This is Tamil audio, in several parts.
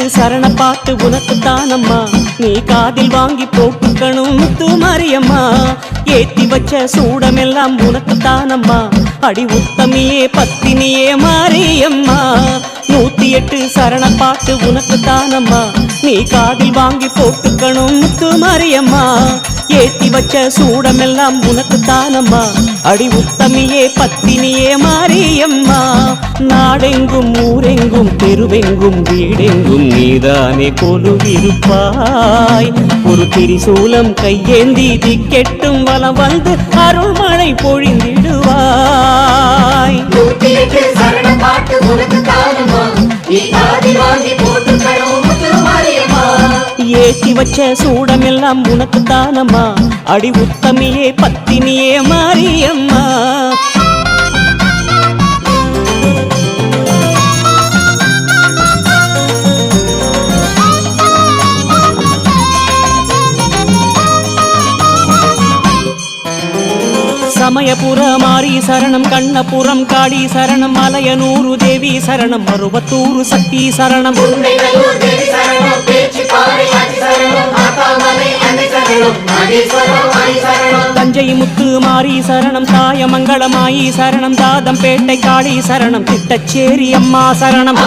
பாட்டு சரண பாட்டு உனக்கு தானம்மா நீ காதில் வாங்கி போட்டுக்கணும் முத்து மாரியம்மா ஏத்தி வச்ச சூடமெல்லாம் உனக்கு தானம்மா அடி உத்தமியே பத்தினியே மாரியம்மா. நூத்தி எட்டு சரண பாட்டு உனக்கு தானம்மா நீ காதில் வாங்கி போட்டுக்கணும் முத்து மாரியம்மா ஏத்தி வச்ச சூடமெல்லாம் உனக்கு தானம்மா? அடி உத்தமியே பத்தினியே மாரியம்மா. நாடெங்கும் ஊரெங்கும் தெருவெங்கும் வீடெங்கும் நீதானே கொலுவிருப்பாய் ஒரு திரிசூலம் கையேந்தி திக்கெட்டும் வலம் வந்து அருள்மழை பொழிந்திடுவாய். பாட்டு உனக்கு தானம்மா. நீ ஆதி வாங்கி போட்டு கடவுமா ஏத்தி வச்ச சூடமெல்லாம் உனக்கு தானம்மா? அடி உத்தமியே பத்தினியே மாரியம்மா. சமயபுர மாரி சரணம் கண்ணபுரம் காளி சரணம் மலையனூரு தேவி சரணம் மருவத்தூரு சக்தி சரணம். தஞ்சை முத்து மாரி சரணம் தாயமங்கலமாயி சரணம் தாதம்பேட்டை காளி சரணம் திட்டச்சேரி அம்மா சரணம்.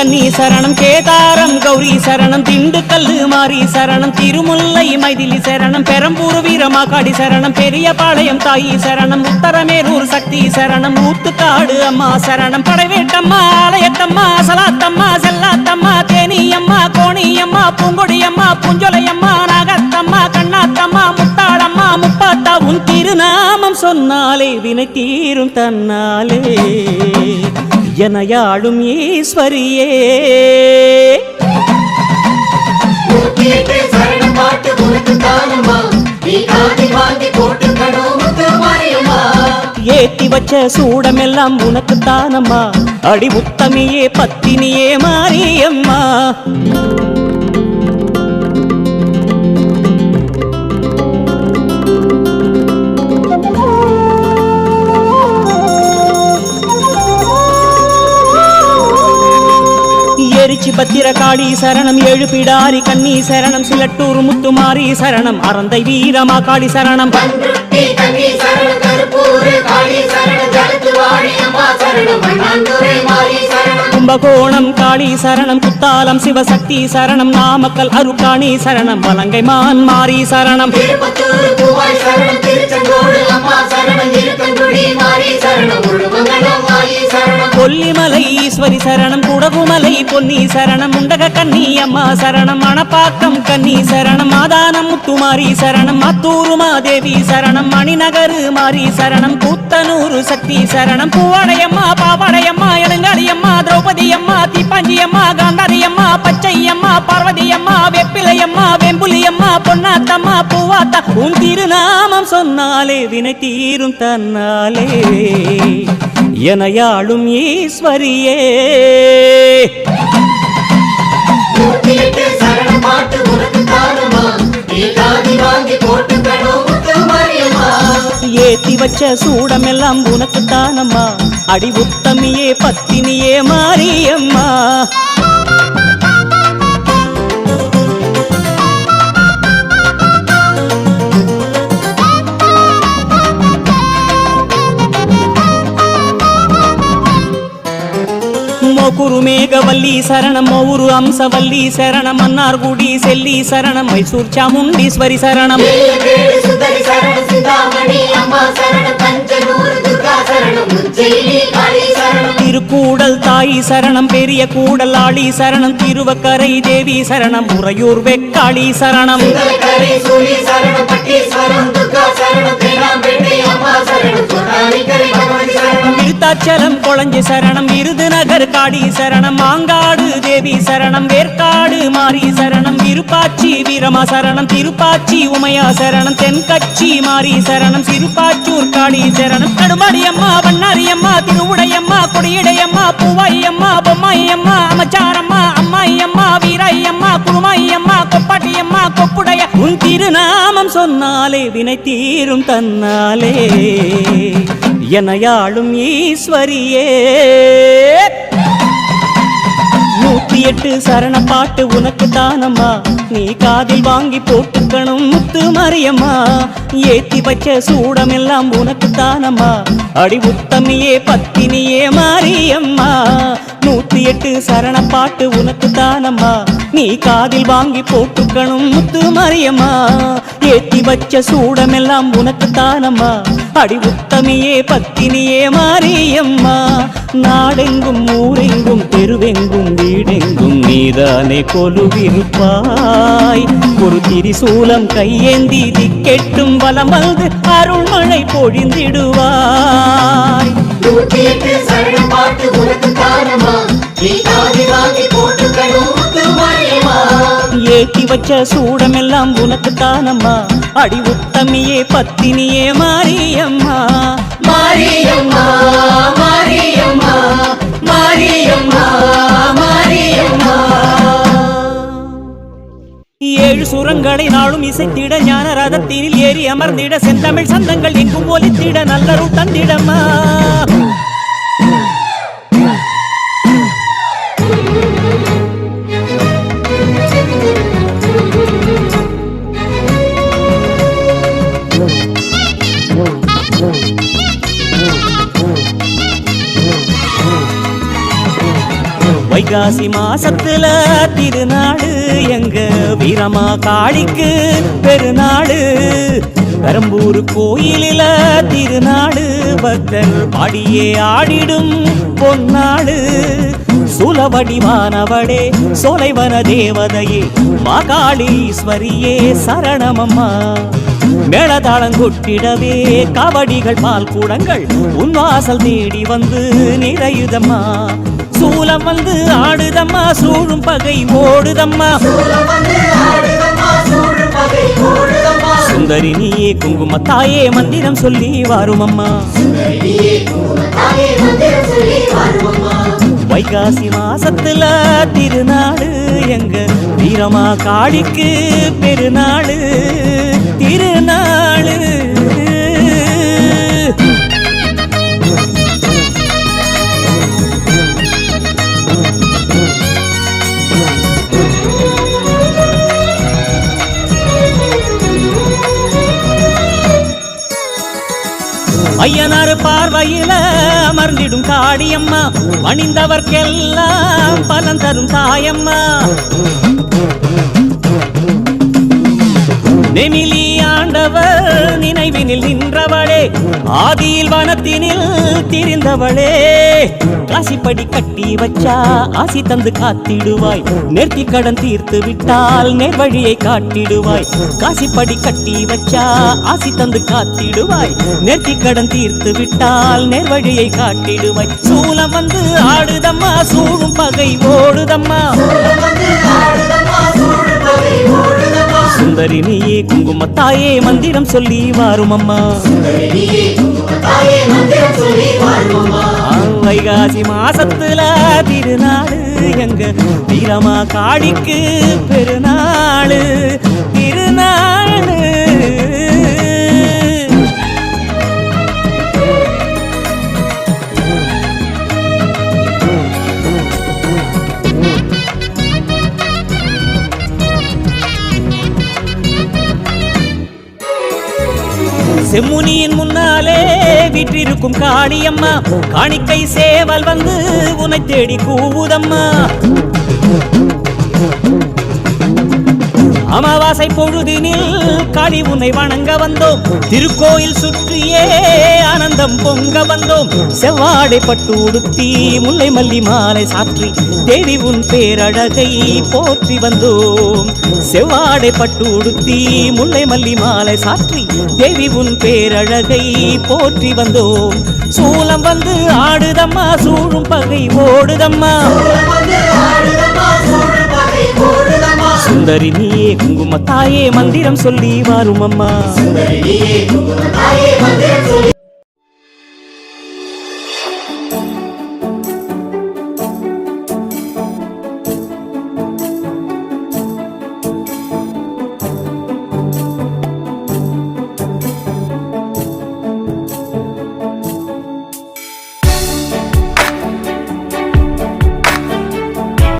விராலிமலை கன்னி சரணம் கேதாரம் கௌரி சரணம் திண்டுக்கல் மாரி சரணம் திருமுல்லை மைதிலி சரணம் பெரம்பூர் வீரமாகாடி சரணம் பெரியபாளையம் தாயி சரணம் உத்தரமேரூர் சக்தி சரணம் ஊத்துக்காடு அம்மா சரணம் படைவேட்டம்மா ஆலயத்தம்மா சலாத்தம்மா செல்லாத்தம்மா தேனியம்மா கோணியம்மா பூங்கொடியம்மா புஞ்சொலையம்மா நாகத்தம்மா கண்ணாத்தம்மா முத்தாளம்மா முப்பாத்தா உன் திருநாமம் சொன்னாலே வினை தீரும் தன்னாலே. எனையாளும் ஈஸ்வரியே. ஏத்தி வச்ச சூடமெல்லாம் உனக்கு தானம்மா. அடி உத்தமியே பத்தினியே மாரியம்மா. பத்திரகாளி சரணம் ஏழு பிடாரி கண்ணி சரணம் சிலட்டூர் முத்துமாரி சரணம் அறந்தை வீரமா காளி சரணம். பண்ருட்டி கன்னி சரணம் கருப்பூர் காளி சரணம் ஜலத்து வாழி அம்மா சரணம் மண்ணாந்துரை மாரி சரணம் கும்பகோணம் காளி சரணம் குத்தாலம் சிவசக்தி சரணம் நாமக்கல் அருக்காணி சரணம் வலங்கை மான் மாரி சரணம். திருப்பத்தூர் பூவாய் சரணம் திருச்செங்கோடு அம்மா சரணம் இருக்கங்குடி மாரி சரணம் முழுமங்கலம் மாயி சரணம். கொல்லிமலை ஈஸ்வரி சரணம் குடகுமலை பொன்னி சரணம் முண்டக கன்னி அம்மா சரணம் மணப்பாக்கம் கன்னி சரணம் மாதானம் முத்துமாரி சரணம் மத்தூரு மாதேவி சரணம். சரணம் மணிநகரு மாறி சரணம் கூத்தனூரு சக்தி சரணம் பூவடையம்மா பாவாடையம்மா எழுங்காளியம்மா திரௌபதி அம்மா தீப்பாஞ்சி அம்மா காந்தாரி அம்மா வெப்பிலையம்மா வெம்புலியம்மா பொன்னாத்தம்மா பூவாத்தா. உன் திருநாமம் சொன்னாலே வினை தீரும் தன்னாலே. எனையாளும் ஈஸ்வரியே. நூத்தி பாட்டு உனக்கு தானம்மா நீ காதி வாங்கி போட்டுக்கணும் ஏத்தி வச்ச சூடமெல்லாம் உனக்கு தானம்மா அடி உத்தமியே பத்தினியே மாரியம்மா. மோகுரு மேகவல்லி சரணம் மௌரு அம்சவல்லி சரணம் மன்னார்குடி செல்லி சரணம் மைசூர் சாமுண்டீஸ்வரி சரணம். சுந்தரி சரணம் தஞ்சனூர் துர்கா சரணம் உஜ்ஜயினி காளி சரணம் திருக்கூடல் தாய் சரணம் பெரிய கூடல் ஆளி சரணம் திருவக்கரை தேவி சரணம் உறையூர் வெக்காளி சரணம். சூழி சரணம் பட்டீஸ்வரம் துர்கா சரணம் அச்சலம் விருத்தாச்சலம் கொளஞ்சி சரணம் விருதுநகர் காடி சரணம் மாங்காடு தேவி சரணம் வேற்காடு மாரி சரணம் விருப்பாச்சி வீரமா சரணம் திருப்பாச்சி உமையா சரணம் தென்கட்சி மாரி சரணம் சிறுபாச்சூர் காடி சரணம். கடுமாரியம்மா வண்ணாரியம்மா திருவுடையம்மா கொடியடையம்மா பூவாயம்மா பொம்மாயம்மா அமைச்சாரம்மா அம்மாயம்மா வீராயம்மா குருமாயம்மா கொப்பாட்டியம்மா கொப்புடைய. உன் திருநாமம் சொன்னாலே வினை தீரும் தன்னாலே. எனையாளும் ஈஸ்வரியே. நூத்தி எட்டு சரண பாட்டு உனக்கு தானம்மா. நீ காதில் வாங்கி போட்டுக்கணும் முத்து மரியம்மா. ஏத்தி வச்ச சூடமெல்லாம் உனக்கு தானம்மா. அடி உத்தமியே பத்தினியே மாரியம்மா. நூத்தி எட்டு சரண பாட்டு உனக்கு தானம்மா. நீ காதில் வாங்கி போட்டுக்கணும் முத்து மரியம்மா. ஏத்தி வச்ச சூடமெல்லாம் உனக்கு தானம்மா. அடி உத்தமியே பத்தினியே மாரியம்மா. நாடெங்கும் ஊரெங்கும் தெருவெங்கும் வீடெங்கும் நீதானே கொலுவிருப்பாய். ஒரு திரிசூலம் கையேந்தி திக்கெட்டும் வலம் வந்து அருள்மழை பொழிந்திடுவாய். நூத்தி பாட்டு உனக்கு ஏத்தி வச்ச சூடமெல்லாம் உனக்கு தானம்மா அடி உத்தமியே பத்தினியே மாரியம்மா. மாரியம்மா மாரியம்மா மாரியம்மா மாரியம்மா. ஏழு சுரங்களை நாளும் இசைத்திட ஞான ரதத்தினில் ஏறி அமர்ந்திட செந்தமிழ் சந்தங்கள் எங்கும் ஒலித்திட நல்லருள் தந்திடம்மா. வைகாசி மாசத்துல திருநாடு எங்க வீரமா காளிக்கு பெருநாடு பெரம்பூர் கோயிலில திருநாடு பக்தர் பாடியே ஆடிடும் பொன்னாடு சுலவடிவானவளே சோலைவன தேவதையே மாகாளீஸ்வரியே சரணமம்மா. மேளதாளம் கொட்டிடவே கபடிகள் பால் கூடங்கள் உன் வாசல் தேடி வந்து நிறையுதம்மா. சூலம் வந்து ஆடுதம்மா சூழும் பகை ஓடுதம்மா. சுந்தரி நீயே குங்குமத்தாயே மந்திரம் சொல்லி வாருமம்மா. தாயே மந்திரம் சொல்லி வைகாசி மாசத்துல திருநாடு எங்க வீரமா காளிக்கு பெருநாடு திருநாள் அமர்ந்திடும் காடியம்மா பணிந்தவர்க்கெல்லாம் பலன் தரும் தாயம்மா. நெமிலி ஆண்டவர் நினைவினில் நின்றவளே. ஆதியில் வனத்தினில் திரிந்தவளே. காசிப்படி கட்டி வச்சா ஆசி தந்து காத்திடுவாய். நேர்த்தி கடன் தீர்த்து விட்டால் நேர்வழியை காட்டிடுவாய். காசிப்படி கட்டி வச்சா ஆசி தந்து காத்திடுவாய். நேர்த்தி கடன் தீர்த்து விட்டால் நேர்வழியை காட்டிடுவாய். சூலம் வந்து ஆடுதம்மா சூழும் பகை ஓடுதம்மா. ஆடுதம்மா சூடு பகை ஓடுதம்மா. சுந்தரி நீயே குங்குமத்தாயே மந்திரம் சொல்லி வருமம்மா. ஆ, வைகாசி மாசத்துல திருநாடு எங்க வீரமா காளிக்கு பெருநாளு திருநாளு. செம்முனியின் முன்னாலே வீற்றிருக்கும் காளியம்மா காணிக்கை சேவல் வந்து உனை தேடி கூவுதம்மா. அமாவாசை பொழுதினில் காளி உன்னை வணங்க வந்தோம். திருக்கோயில் சுற்றியே ஆனந்தம் பொங்க வந்தோம். செவ்வாடை பட்டு உடுத்தி முல்லை மல்லி மாலை சாற்றி தேவி உன் பேரழகை போற்றி வந்தோம். செவ்வாடை பட்டு உடுத்தி முல்லை மல்லி மாலை சாற்றி தேவி உன் பேரழகை போற்றி வந்தோம். சூலம் வந்து ஆடுதம்மா சூழும் பகை ஓடுதம்மா. சுந்தரி நீயே குங்கும தாயே மந்திரம் சொல்லி வாரும் அம்மா